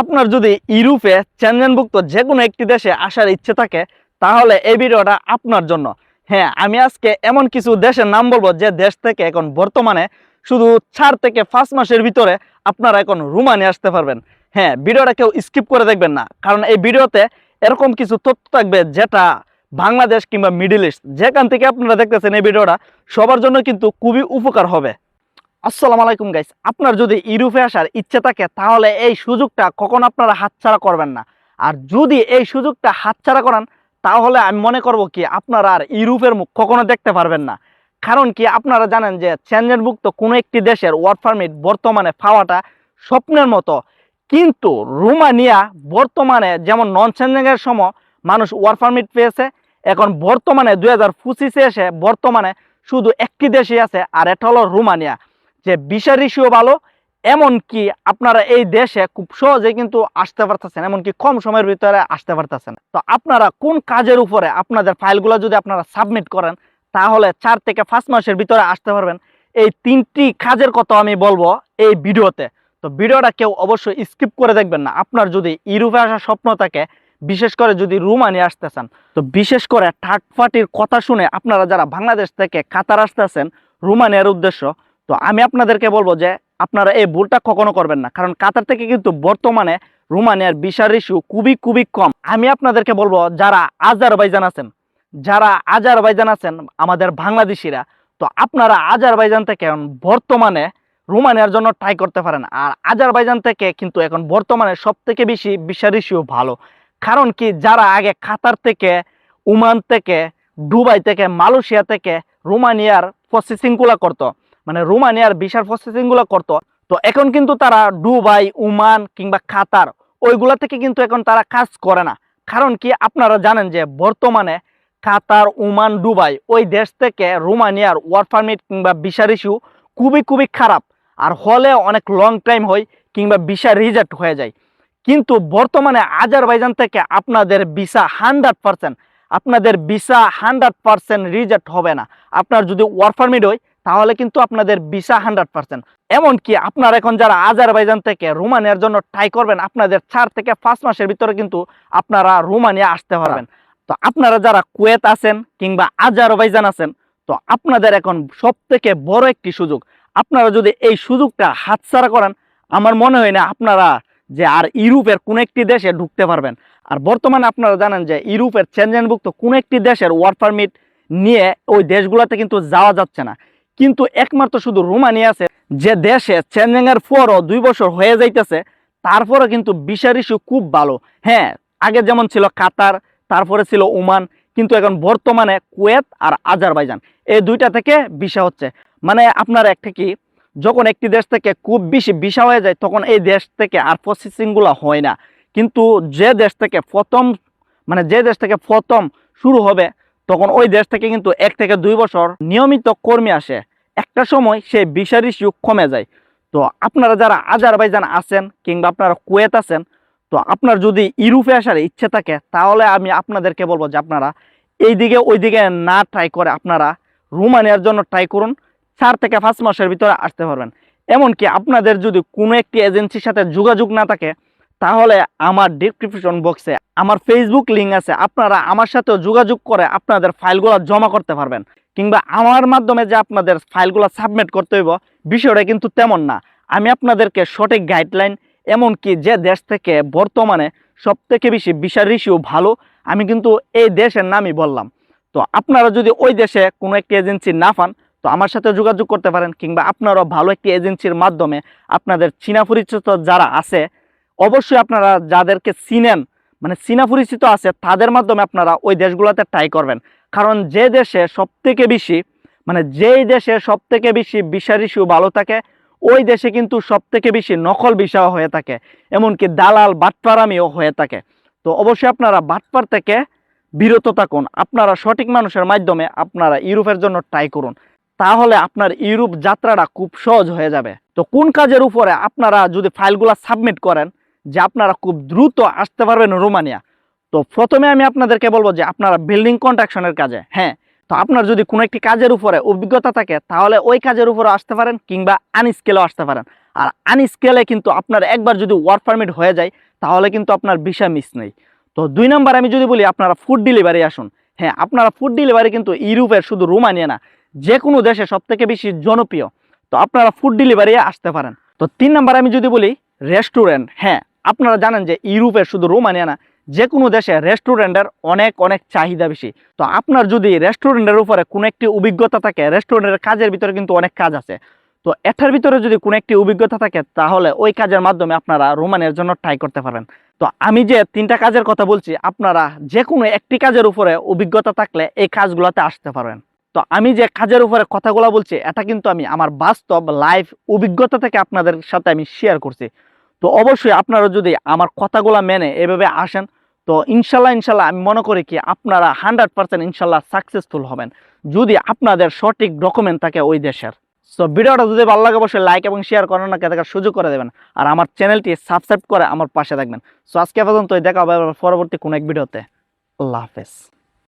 আপনার যদি ইউরোপে চেনজেনভুক্ত যে কোনো একটি দেশে আসার ইচ্ছে থাকে, তাহলে এই ভিডিওটা আপনার জন্য। হ্যাঁ আমি আজকে এমন কিছু দেশের নাম বলব যে দেশ থেকে এখন বর্তমানে শুধু চার থেকে পাঁচ মাসের ভিতরে আপনারা এখন রুমানি আসতে পারবেন। হ্যাঁ ভিডিওটা কেউ স্কিপ করে দেখবেন না, কারণ এই ভিডিওতে এরকম কিছু তথ্য থাকবে যেটা বাংলাদেশ কিংবা মিডিল ইস্ট, যেখান থেকে আপনারা দেখতেছেন এই ভিডিওটা, সবার জন্য কিন্তু খুবই উপকার হবে। আসসালামু আলাইকুম গাইস আপনার যদি ইউরোপে আসার ইচ্ছে থাকে, তাহলে এই সুযোগটা কখন আপনারা হাতছাড়া করবেন না। আর যদি এই সুযোগটা হাতছাড়া করান, তাহলে আমি মনে করব কি, আপনারা আর ইউরোপের মুখ কখনো দেখতে পারবেন না। কারণ কি, আপনারা জানেন যে চেঞ্জেনভুক্ত কোনো একটি দেশের ওয়ার্ক পারমিট বর্তমানে পাওয়াটা স্বপ্নের মতো। কিন্তু রোমানিয়া বর্তমানে যেমন নন চেঞ্জিংয়ের সময় মানুষ ওয়ার্ক পারমিট পেয়েছে, এখন বর্তমানে দুই হাজার পঁচিশে এসে বর্তমানে শুধু একটি দেশই আছে, আর এটা হলো রোমানিয়া। যে ভিসা রিসিও ভালো, এমনকি আপনারা এই দেশে খুব সহজে কিন্তু আসতে পারতেছেন, এমনকি কম সময়ের ভিতরে আসতে পারতেছেন। তো আপনারা কোন কাজের উপরে আপনাদের ফাইলগুলো যদি আপনারা সাবমিট করেন, তাহলে চার থেকে পাঁচ মাসের ভিতরে আসতে পারবেন। এই তিনটি কাজের কথা আমি বলব এই ভিডিওতে। তো ভিডিওটা কেউ অবশ্যই স্কিপ করে দেখবেন না। আপনার যদি ইউরোপে আসার স্বপ্ন থাকে, বিশেষ করে যদি রুমানি আসতে চান, তো বিশেষ করে থার্ড পার্টির কথা শুনে আপনারা যারা বাংলাদেশ থেকে কাতার আসতেছেন রুমানিয়ার উদ্দেশ্য তো আমি আপনাদেরকে বলব যে আপনারা এই ভুলটা কখনো করবেন না। কারণ কাতার থেকে কিন্তু বর্তমানে রুমানিয়ার বিশার ইস্যু খুবই খুবই কম। আমি আপনাদেরকে বলব, যারা আজারবাইজান আছেন, যারা আজারবাইজান আছেন, আমাদের বাংলাদেশিরা, তো আপনারা আজারবাইজান থেকে বর্তমানে রোমানিয়ার জন্য ট্রাই করতে পারেন। আর আজারবাইজান থেকে কিন্তু এখন বর্তমানে সব থেকে বেশি বিশার ইস্যু ভালো। কারণ কি, যারা আগে কাতার থেকে, ওমান থেকে, দুবাই থেকে, মালয়েশিয়া থেকে রোমানিয়ার প্রসেসিংগুলো করতো মানে রোমানিয়ার ভিসার প্রসেসিংগুলো করতো। তো এখন কিন্তু তারা দুবাই, ওমান কিংবা কাতার, ওইগুলা থেকে কিন্তু এখন তারা কাজ করে না। কারণ কি আপনারা জানেন যে বর্তমানে কাতার, ওমান, দুবাই ওই দেশ থেকে রোমানিয়ার ওয়ার্ক পারমিট কিংবা ভিসার ইস্যু খুবই খুবই খারাপ। আর হলে অনেক লং টাইম হয় কিংবা ভিসা রিজেক্ট হয়ে যায়। কিন্তু বর্তমানে আজারবাইজান থেকে আপনাদের ভিসা হান্ড্রেড পার্সেন্ট আপনাদের ভিসা হান্ড্রেড পার্সেন্ট রিজেক্ট হবে না। আপনার যদি ওয়ার্ক পারমিট হয় তাহলে কিন্তু আপনাদের ভিসা হান্ড্রেড পার্সেন্ট। এমনকি আপনার এখন যারা আজারবাইজান থেকে রোমানিয়ার জন্য ট্রাই করবেন, আপনাদের চার থেকে পাঁচ মাসের ভিতরে কিন্তু আপনারা রোমানিয়া আসতে পারবেন। তো আপনারা যারা কুয়েত আছেন কিংবা আজারবাইজান আছেন, তো আপনাদের এখন সব থেকে বড় একটি সুযোগ। আপনারা যদি এই সুযোগটা হাতছাড়া করেন, আমার মনে হয় না আপনারা যে আর ইউরোপের কোন একটি দেশে ঢুকতে পারবেন। আর বর্তমানে আপনারা জানেন যে ইউরোপের চেঞ্জেনভুক্ত কোন একটি দেশের ওয়ার্ক পারমিট নিয়ে ওই দেশগুলোতে কিন্তু যাওয়া যাচ্ছে না। কিন্তু একমাত্র শুধু রোমানিয়া আছে, যে দেশে চেঞ্জেঙ্গের পরও দুই বছর হয়ে যাইতেছে তারপরে কিন্তু বিশার ইস্যু খুব ভালো। হ্যাঁ আগে যেমন ছিল কাতার, তারপরে ছিল ওমান, কিন্তু এখন বর্তমানে কুয়েত আর আজারবাইজান, এই দুইটা থেকে ভিসা হচ্ছে। মানে আপনার একটা কি, যখন একটি দেশ থেকে খুব বেশি ভিসা হয়ে যায়, তখন এই দেশ থেকে আর প্রসেসিংগুলো হয় না। কিন্তু যে দেশ থেকে প্রথম মানে যে দেশ থেকে প্রথম শুরু হবে তখন ওই দেশ থেকে কিন্তু এক থেকে দুই বছর নিয়মিত কর্মী আসে। একটা সময় সে ভিসার ইস্যু কমে যায়। তো আপনারা যারা আজারবাইজান আছেন কিংবা আপনারা কুয়েত আছেন, তো আপনার যদি ইউরোপে আসার ইচ্ছে থাকে, তাহলে আমি আপনাদেরকে বলব যে আপনারা এইদিকে ওইদিকে না ট্রাই করে আপনারা রোমানিয়ার জন্য ট্রাই করুন। চার থেকে পাঁচ মাসের ভিতরে আসতে পারবেন। এমনকি আপনাদের যদি কোনো একটি এজেন্সির সাথে যোগাযোগ না থাকে তাহলে আমার ডিসক্রিপশন বক্সে আমার ফেসবুক লিঙ্ক আছে, আপনারা আমার সাথেও যোগাযোগ করে আপনাদের ফাইলগুলো জমা করতে পারবেন। কিংবা আমার মাধ্যমে যে আপনাদের ফাইলগুলো সাবমিট করতে হইব, বিষয়টা কিন্তু তেমন না। আমি আপনাদেরকে সঠিক গাইডলাইন এমনকি যে দেশ থেকে বর্তমানে সব থেকে বেশি বিশাল রিসিও ভালো, আমি কিন্তু এই দেশের নামই বললাম। তো আপনারা যদি ওই দেশে কোনো একটি এজেন্সি না পান, তো আমার সাথে যোগাযোগ করতে পারেন, কিংবা আপনারাও ভালো একটি এজেন্সির মাধ্যমে আপনাদের চীনা পরিচিত যারা আছে অবশ্যই আপনারা যাদেরকে চিনেন মানে চীনা পরিচিত আছে, তাদের মাধ্যমে আপনারা ওই দেশগুলোতে ট্রাই করবেন। কারণ যে দেশে সব থেকে বেশি মানে যেই দেশে সব থেকে বেশি বিশার ইস্যু ভালো থাকে, ওই দেশে কিন্তু সব থেকে বেশি নকল বিষয় হয়ে থাকে। এমনকি দালাল বাটপারামিও হয়ে থাকে। তো অবশ্যই আপনারা বাটপার থেকে বিরত থাকুন। আপনারা সঠিক মানুষের মাধ্যমে আপনারা ইউরোপের জন্য ট্রাই করুন। তাহলে আপনার ইউরোপ যাত্রাটা খুব সহজ হয়ে যাবে। তো কোন কাজের উপরে আপনারা যদি ফাইলগুলো সাবমিট করেন যে আপনারা খুব দ্রুত আসতে পারবেন রোমানিয়া। তো প্রথমে আমি আপনাদেরকে বলব যে আপনারা বিল্ডিং কন্ট্রাকশনের কাজে হ্যাঁ? তো আপনার যদি কোনো একটি কাজের উপরে অভিজ্ঞতা থাকে, তাহলে ওই কাজের উপরে আসতে পারেন কিংবা আনস্কেলেও আসতে পারেন। আর আনস্কেলে কিন্তু আপনার একবার যদি ওয়ার্ক পারমিট হয়ে যায়, তাহলে কিন্তু আপনার ভিসা মিস নেই। তো দুই নাম্বার আমি যদি বলি, আপনারা ফুড ডেলিভারি আসুন। হ্যাঁ আপনারা ফুড ডেলিভারি কিন্তু ইউরোপের শুধু রোমানিয়া না যে কোনো দেশে সব থেকে বেশি জনপ্রিয়। তো আপনারা ফুড ডেলিভারি আসতে পারেন। তো তিন নাম্বার আমি যদি বলি রেস্টুরেন্ট হ্যাঁ? আপনারা জানেন যে ইউরোপের শুধু রোমানিয়া না যে কোনো দেশে রেস্টুরেন্টের অনেক অনেক চাহিদা বেশি। তো আপনার যদি রেস্টুরেন্টের উপরে কোনো একটি অভিজ্ঞতা থাকে রেস্টুরেন্টের কাজের ভিতরে কিন্তু অনেক কাজ আছে। তো এটার ভিতরে যদি কোনো একটি অভিজ্ঞতা থাকে, তাহলে ওই কাজের মাধ্যমে আপনারা রোমানের জন্য ট্রাই করতে পারেন তো আমি যে তিনটা কাজের কথা বলছি, আপনারা যে কোনো একটি কাজের উপরে অভিজ্ঞতা থাকলে এই কাজগুলোতে আসতে পারবেন। তো আমি যে কাজের উপরে কথাগুলো বলছি, এটা কিন্তু আমি আমার বাস্তব লাইভ অভিজ্ঞতা থেকে আপনাদের সাথে আমি শেয়ার করছি। তো অবশ্যই আপনারা যদি আমার কথাগুলো মেনে এভাবে আসেন, তো ইনশাল্লাহ ইনশাল্লাহ আমি মনে করি কি আপনারা হান্ড্রেড পার্সেন্ট ইনশাল্লাহ সাকসেসফুল হবেন। যদি আপনাদের সঠিক ডকুমেন্ট থাকে ওই দেশের। সো ভিডিওটা যদি ভালো লাগে অবশ্যই লাইক এবং শেয়ার করার না দেখার সুযোগ করে দেবেন। আর আমার চ্যানেলটি সাবস্ক্রাইব করে আমার পাশে থাকবেন। সো আজকে পর্যন্ত দেখা হবে পরবর্তী কোনো এক ভিডিওতে। আল্লাহ হাফেজ।